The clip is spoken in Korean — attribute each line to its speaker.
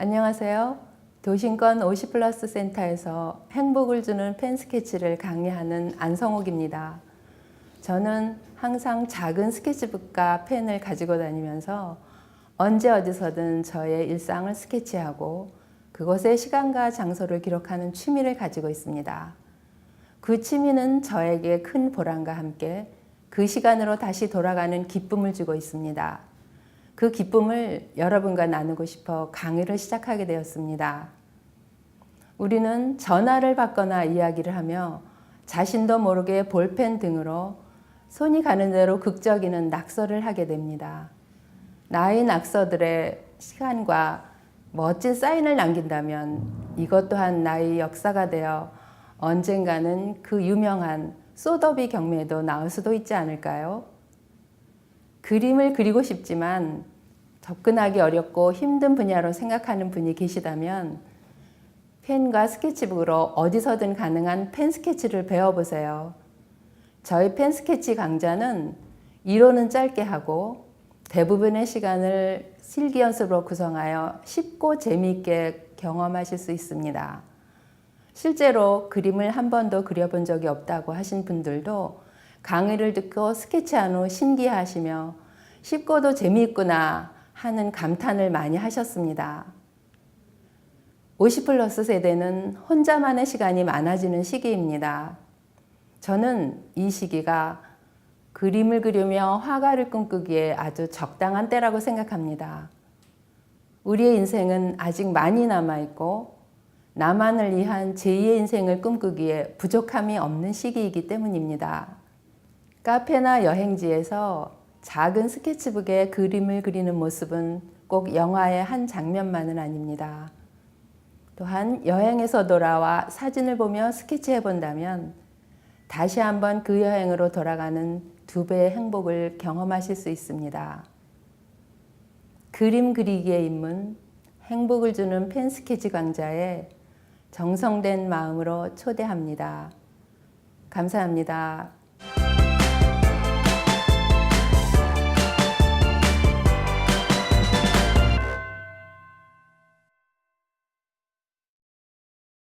Speaker 1: 안녕하세요. 도심권 50 플러스 센터에서 행복을 주는 펜 스케치를 강의하는 안성옥입니다. 저는 항상 작은 스케치북과 펜을 가지고 다니면서 언제 어디서든 저의 일상을 스케치하고 그곳의 시간과 장소를 기록하는 취미를 가지고 있습니다. 그 취미는 저에게 큰 보람과 함께 그 시간으로 다시 돌아가는 기쁨을 주고 있습니다. 그 기쁨을 여러분과 나누고 싶어 강의를 시작하게 되었습니다. 우리는 전화를 받거나 이야기를 하며 자신도 모르게 볼펜 등으로 손이 가는 대로 극적이는 낙서를 하게 됩니다. 나의 낙서들의 시간과 멋진 사인을 남긴다면 이것 또한 나의 역사가 되어 언젠가는 그 유명한 소더비 경매에도 나올 수도 있지 않을까요? 그림을 그리고 싶지만 접근하기 어렵고 힘든 분야로 생각하는 분이 계시다면 펜과 스케치북으로 어디서든 가능한 펜 스케치를 배워보세요. 저희 펜 스케치 강좌는 이론은 짧게 하고 대부분의 시간을 실기 연습으로 구성하여 쉽고 재미있게 경험하실 수 있습니다. 실제로 그림을 한 번도 그려본 적이 없다고 하신 분들도 강의를 듣고 스케치한 후 신기하시며 쉽고도 재미있구나 하는 감탄을 많이 하셨습니다. 50 플러스 세대는 혼자만의 시간이 많아지는 시기입니다. 저는 이 시기가 그림을 그리며 화가를 꿈꾸기에 아주 적당한 때라고 생각합니다. 우리의 인생은 아직 많이 남아있고 나만을 위한 제2의 인생을 꿈꾸기에 부족함이 없는 시기이기 때문입니다. 카페나 여행지에서 작은 스케치북에 그림을 그리는 모습은 꼭 영화의 한 장면만은 아닙니다. 또한 여행에서 돌아와 사진을 보며 스케치해 본다면 다시 한번 그 여행으로 돌아가는 두 배의 행복을 경험하실 수 있습니다. 그림 그리기의 입문, 행복을 주는 펜 스케치 강좌에 정성된 마음으로 초대합니다. 감사합니다.